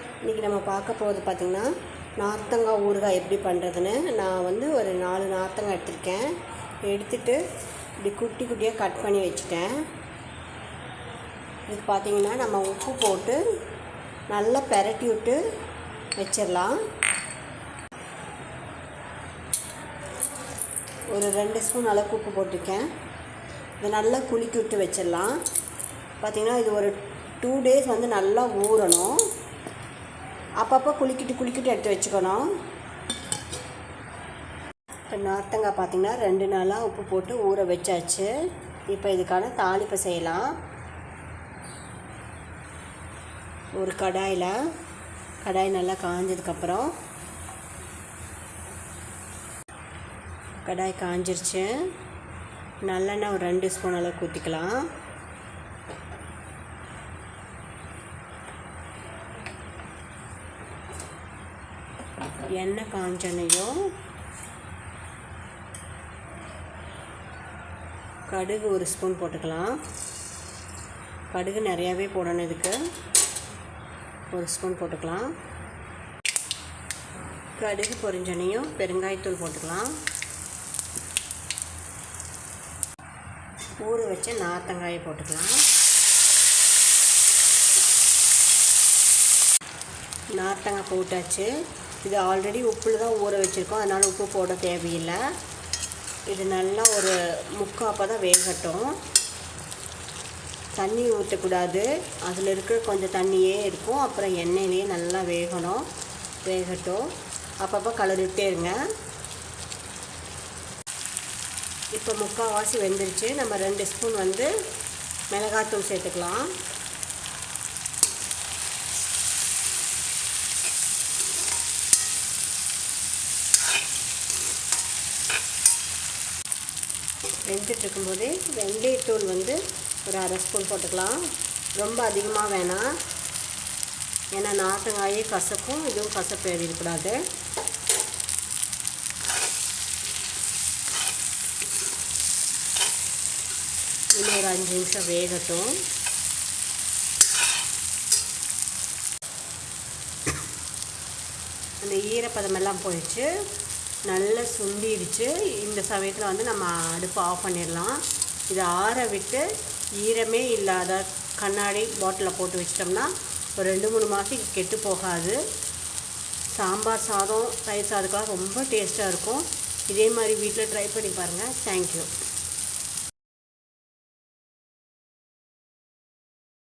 இன்றைக்கி நம்ம பார்க்க போகிறது பார்த்திங்கன்னா நார்த்தங்காய் ஊறுகாய் எப்படி பண்ணுறதுன்னு நான் வந்து ஒரு நாலு நார்த்தங்காய் எடுத்திருக்கேன். எடுத்துட்டு இப்படி குட்டி குட்டியாக கட் பண்ணி வச்சுட்டேன். இதுக்கு பார்த்திங்கன்னா நம்ம உப்பு போட்டு நல்லா பெரட்டி விட்டு வச்சிடலாம். ஒரு ரெண்டு ஸ்பூன் அளவுக்கு உப்பு போட்டிருக்கேன். இதை நல்லா குலுக்கி விட்டு வச்சிடலாம். பார்த்திங்கன்னா இது ஒரு டூ டேஸ் வந்து நல்லா ஊறணும். அப்பப்போ குளிக்கிட்டு குளிக்கிட்டு எடுத்து வச்சுக்கணும். இப்போ நார்த்தங்காய் பார்த்திங்கன்னா ரெண்டு நாளாக உப்பு போட்டு ஊற வச்சாச்சு. இப்போ இதுக்கான தாளிப்பை செய்யலாம். ஒரு கடாயில் கடாய் நல்லா காஞ்சதுக்கப்புறம் கடாய் காஞ்சிருச்சு. நல்லெண்ணெய் ஒரு ரெண்டு ஸ்பூன் அளவுக்கு ஊற்றிக்கலாம் எண்ணெய் காஞ்சனையும் கடுகு ஒரு ஸ்பூன் போட்டுக்கலாம். கடுகு நிறையாவே போடணும் இதுக்கு. ஒரு ஸ்பூன் போட்டுக்கலாம். கடுகு பொரிஞ்சனையும் பெருங்காயத்தூள் போட்டுக்கலாம். ஊற வச்ச நார்த்தங்காயை போட்டுக்கலாம். நார்த்தங்காய் போட்டாச்சு. இது ஆல்ரெடி உப்பில் தான் ஊற வச்சுருக்கோம். அதனால் உப்பு போட தேவையில்லை. இது நல்லா ஒரு முக்காப்பாக தான் வேகட்டும். தண்ணி ஊற்றக்கூடாது அதில் இருக்கிற கொஞ்சம் தண்ணியே இருக்கும். அப்புறம் எண்ணெயிலேயே நல்லா வேகணும். வேகட்டும். அப்பப்போ கலரிட்டே இருங்க. இப்போ முக்கால்வாசி வெந்துருச்சு. நம்ம ரெண்டு ஸ்பூன் வந்து மிளகாத்தூள் சேர்த்துக்கலாம். வெந்துட்டு இருக்கும்போது வெந்தயத்தூள் வந்து ஒரு அரை ஸ்பூன் போட்டுக்கலாம். ரொம்ப அதிகமாக வேணாம். ஏன்னா நாட்டுங்காயே கசக்கும் இதுவும் கசப்பு ஏறிடக்கூடாது. இன்னும் ஒரு அஞ்சு நிமிஷம் வேகட்டும். அந்த ஈரப்பதமெல்லாம் போயிடுச்சு. நல்லா சுண்டிடுச்சு. இந்த சமயத்தில் வந்து நம்ம அடுப்பு ஆஃப் பண்ணிடலாம். இதை ஆற விட்டு ஈரமே இல்லாத கண்ணாடி பாட்டிலில் போட்டு வச்சிட்டோம்னா ஒரு ரெண்டு மூணு மாதத்துக்கு கெட்டு போகாது. சாம்பார் சாதம் தயிர் சாதத்துக்கெலாம் ரொம்ப டேஸ்ட்டாக இருக்கும். இதே மாதிரி வீட்டில் ட்ரை பண்ணி பாருங்கள் தேங்க்யூ